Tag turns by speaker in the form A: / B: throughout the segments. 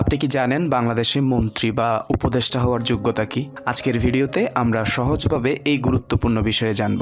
A: আপনি কি জানেন বাংলাদেশে মন্ত্রী বা উপদেষ্টা হওয়ার যোগ্যতা কি? আজকের ভিডিওতে আমরা সহজভাবে এই গুরুত্বপূর্ণ বিষয়ে জানব।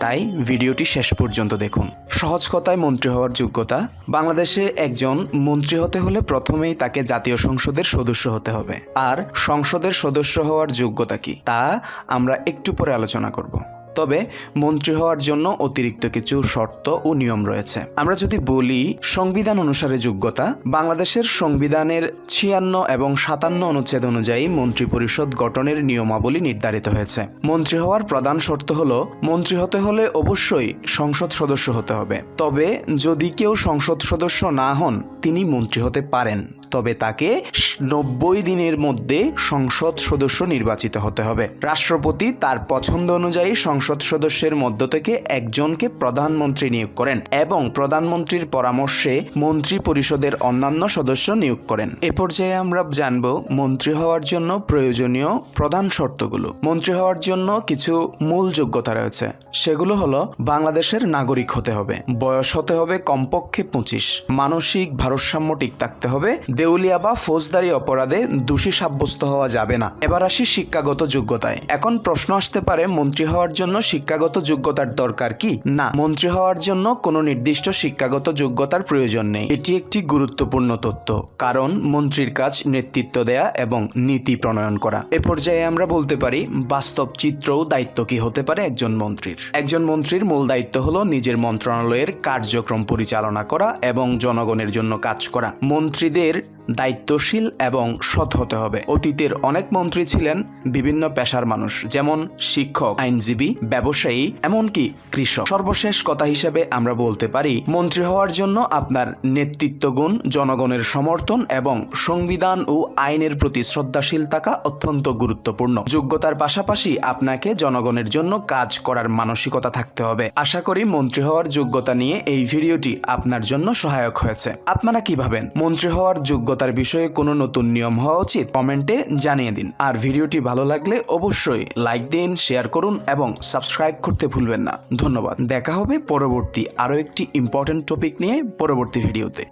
A: তাই ভিডিওটি শেষ পর্যন্ত দেখুন। সহজ কথায় মন্ত্রী হওয়ার যোগ্যতা? বাংলাদেশে একজন মন্ত্রী হতে হলে প্রথমেই তাকে জাতীয় সংসদের সদস্য হতে হবে। আর সংসদের সদস্য হওয়ার যোগ্যতা কি? তা আমরা একটু পরে আলোচনা করব। তবে মন্ত্রী হওয়ার জন্য অতিরিক্ত কিছু শর্ত ও নিয়ম রয়েছে। আমরা যদি বলি সংবিধান অনুসারে যোগ্যতা, বাংলাদেশের সংবিধানের ছিয়ান্ন এবং সাতান্ন অনুচ্ছেদ অনুযায়ী মন্ত্রী পরিষদ গঠনের নিয়মাবলী নির্ধারিত হয়েছে। মন্ত্রী হওয়ার প্রধান শর্ত হল, মন্ত্রী হতে হলে অবশ্যই সংসদ সদস্য হতে হবে। তবে যদি কেউ সংসদ সদস্য না হন, তিনি মন্ত্রী হতে পারেন। তবে তাকে নব্বই দিনের মধ্যে সংসদ সদস্য নির্বাচিত হতে হবে। রাষ্ট্রপতি তার পছন্দ অনুযায়ী সংসদ সদস্যের মধ্য থেকে একজনকে প্রধানমন্ত্রী নিয়োগ করেন এবং প্রধানমন্ত্রীর পরামর্শে মন্ত্রী পরিষদের অন্যান্য সদস্য নিয়োগ করেন। এ পর্যায়ে আমরা জানব মন্ত্রী হওয়ার জন্য প্রয়োজনীয় প্রধান শর্তগুলো। মন্ত্রী হওয়ার জন্য কিছু মূল যোগ্যতা রয়েছে। সেগুলো হলো বাংলাদেশের নাগরিক হতে হবে, বয়স হতে হবে কমপক্ষে পঁচিশ, মানসিক ভারসাম্য ঠিক থাকতে হবে, দেউলিয়া বা ফৌজদারি অপরাধে দোষী সাব্যস্ত হওয়া যাবে না। এবার আসি শিক্ষাগত যোগ্যতায়। এখন প্রশ্ন আসতে পারে মন্ত্রী হওয়ার জন্য শিক্ষাগত যোগ্যতার দরকার কি? না। মন্ত্রী হওয়ার জন্য কোনো নির্দিষ্ট শিক্ষাগত যোগ্যতার প্রয়োজন নেই। এটি একটি গুরুত্বপূর্ণ তথ্য, কারণ মন্ত্রীর কাজ নেতৃত্ব দেয়া এবং নীতি প্রণয়ন করা। এ পর্যায়ে আমরা বলতে পারি, বাস্তব চিত্রও দায়িত্ব কি হতে পারে একজন মন্ত্রীর? একজন মন্ত্রীর মূল দায়িত্ব হলো নিজের মন্ত্রণালয়ের কার্যক্রম পরিচালনা করা এবং জনগণের জন্য কাজ করা। মন্ত্রীদের দায়িত্বশীল এবং সৎ হতে হবে। অতীতের অনেক মন্ত্রী ছিলেন বিভিন্ন পেশার মানুষ, যেমন শিক্ষক, আইনজীবী, ব্যবসায়ী, এমনকি কৃষক। সর্বশেষ কথা হিসেবে আমরা বলতে পারি, মন্ত্রী হওয়ার জন্য আপনার নেতৃত্ব গুণ জনগণের সমর্থন এবং সংবিধান ও আইনের প্রতি শ্রদ্ধাশীল থাকা অত্যন্ত গুরুত্বপূর্ণ। যোগ্যতার পাশাপাশি আপনাকে জনগণের জন্য কাজ করার মানসিকতা থাকতে হবে। আশা করি মন্ত্রী হওয়ার যোগ্যতা নিয়ে এই ভিডিওটি আপনার জন্য সহায়ক হয়েছে। আপনারা কি ভাবেন? মন্ত্রী হওয়ার যোগ্যতার বিষয়ে কোনো নতুন নিয়ম হওয়া উচিত, কমেন্টে জানিয়ে দিন। আর ভিডিওটি ভালো লাগলে অবশ্যই লাইক দিন, শেয়ার করুন এবং সাবস্ক্রাইব করতে ভুলবেন না। ধন্যবাদ। দেখা হবে পরবর্তী আরও একটি ইম্পর্টেন্ট টপিক নিয়ে পরবর্তী ভিডিওতে।